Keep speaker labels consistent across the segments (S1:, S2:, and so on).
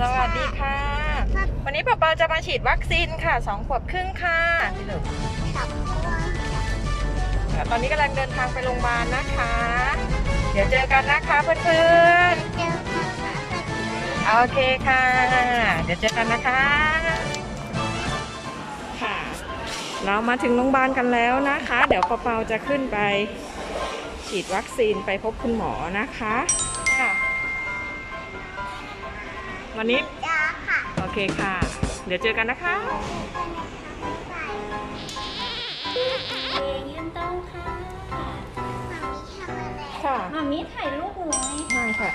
S1: สวัสดีค่ะ วันนี้ป๊าปาจะมาฉีดวัคซีนค่ะสองขวบครึ่งค่ะนี่ลูก
S2: ขับตัว
S1: อ่าตอนนี้กำลังเดินทางไปโรงพยาบาลนะคะ เดี๋ยวเจอกันนะคะเพื่อน
S2: เจอค่ะ
S1: ๆโอเคค่ะ เดี๋ยวเจอกันนะคะ ค่ะ เรามาถึงโรงพยาบาลกันแล้วนะคะ เดี๋ยวปาเปาจะขึ้นไปฉีดวัคซีนไปพบคุณหมอนะคะค่ะ วันนี้
S2: จ้าค่ะ
S1: โอเคค่ะ เดี๋ยวเจอกันนะคะ
S3: ยืนตรงค่ะ
S1: ค่ะ
S3: มามีถ่ายรูปหน่อย
S1: ใช่ค่ะ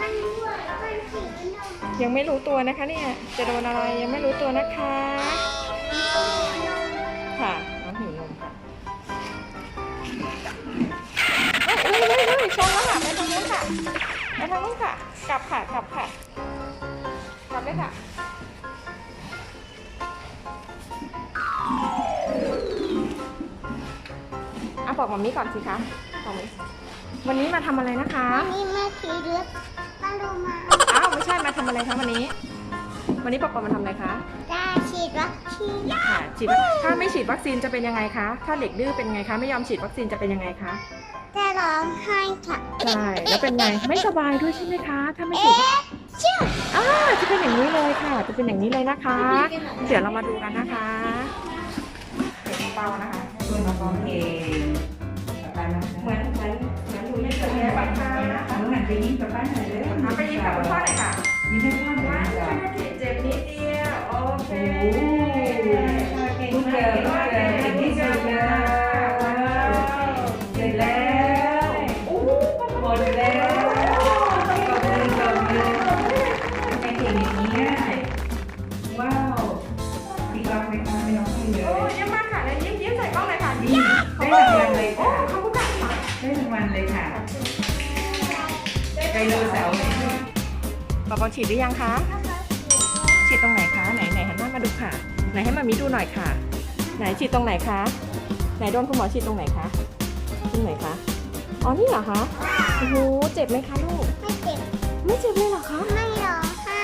S2: มันหัวแล้วมันสีนม
S1: ยังไม่รู้ตัวนะคะเนี่ย จะโดนอะไรยังไม่รู้ตัวนะคะ ค่ะน้องหิวนมค่ะเอ้ยเอ้ยเอ้ยเอ้ยชนแล้วค่ะไปทางนู้นค่ะไปทางนู้นค่ะ กลับค่ะ กลับค่ะ กลับเลยค่ะอะบอกมามิก่อนสิคะบอกมิวันนี้มาทำอะไรนะคะ
S2: อันนี้มาสีเลือดมาดูมา
S1: อ้าวไม่ใช่มาทำอะไรคะวันนี้ วันนี้ปอปอมาทำอะไรคะ
S2: จ้าฉีดวัคซีน
S1: ค่ะฉีดวัคถ้าไม่ฉีดวัคซีนจะเป็นยังไงคะ ถ้าเด็กดื้อเป็นไงคะ ไม่ยอมฉีดวัคซีนจะเป็นยังไงคะ
S2: จะร้องไห้ค่ะ
S1: ใช่แล้วเป็นไงไม่สบายด้วยใช่ไหมคะ ถ้าไม่ฉีด
S2: เอ๊ะชื่อ
S1: อ่าจะเป็นอย่างนี้เลยค่ะ จะเป็นอย่างนี้เลยนะคะ เดี๋ยวเรามาดูกันนะคะเดี๋ยวเบานะคะ
S4: คุณมาฟ้องเองป้านะ
S1: เหมือนเหมือนเหมือนหนูยังเกิดแย่บัตรทางนะคะ
S4: หนูหันไปยิ้มกับป้าหน่อยเลย
S1: เอาไปยิ้มกับคุณพ่อหน่อยค่ะ
S4: ยิ้มให้พ่อหน่
S1: ว้า
S4: อยว
S1: เจ็บนิดเดียวโอเค
S4: โอ้ลูกเกิดลูกเกิดเก่งที่สุดเลยว้าวเสร็จแล้ว เยี่ย
S1: มมากค่ะแล้วยิ้มยิ้มใส่กล้องเลยค่ะ
S4: นี่ได้รางวัลเลย
S1: โอ้
S4: ค่ะ
S1: ขอบคุณค่ะ
S4: ได้รางวัลเลยค่ะไดโนเสาร์
S1: ปอปอฉีดหรือยังคะ ฉีดตรงไหนคะ ไหนไหนหันหน้ามาดูค่ะ ไหนให้มามีดูหน่อยค่ะ ไหนฉีดตรงไหนคะ ไหนโดนคุณหมอฉีดตรงไหนคะ ตรงไหนคะ อ๋อ นี่เหรอคะ โอ้โห เจ็บไหมคะลูก
S2: ไม่เจ็บ
S1: ไม่เจ็บเลยเหรอคะ
S2: ไม่ร้องไห้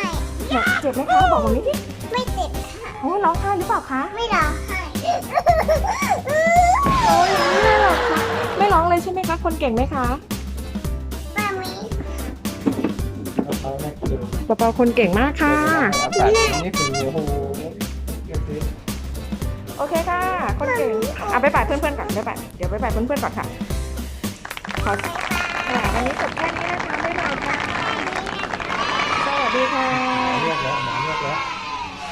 S1: ไหนเจ็บไหมคะ บอกมานิดดิ
S2: ไม่เจ็บค่ะ
S1: โอ้ร้องไห้หรือเปล่าคะ
S2: ไม่ร้องไห้
S1: คะคนเก่งไหมคะ
S2: ป้ามี
S1: ปอปอคนเก่งมากค่ะ
S5: อากาศนี่คือโอ้โหเยอะสิ
S1: โอเคค่ะ คนเก่งอะไปบ่ายเพื่อนๆก่อนไปบ่ายเดี๋ยวไปบ่ายเพื่อนๆก่อนค่ะ ขอค่ะวันนี้จบแค่นี้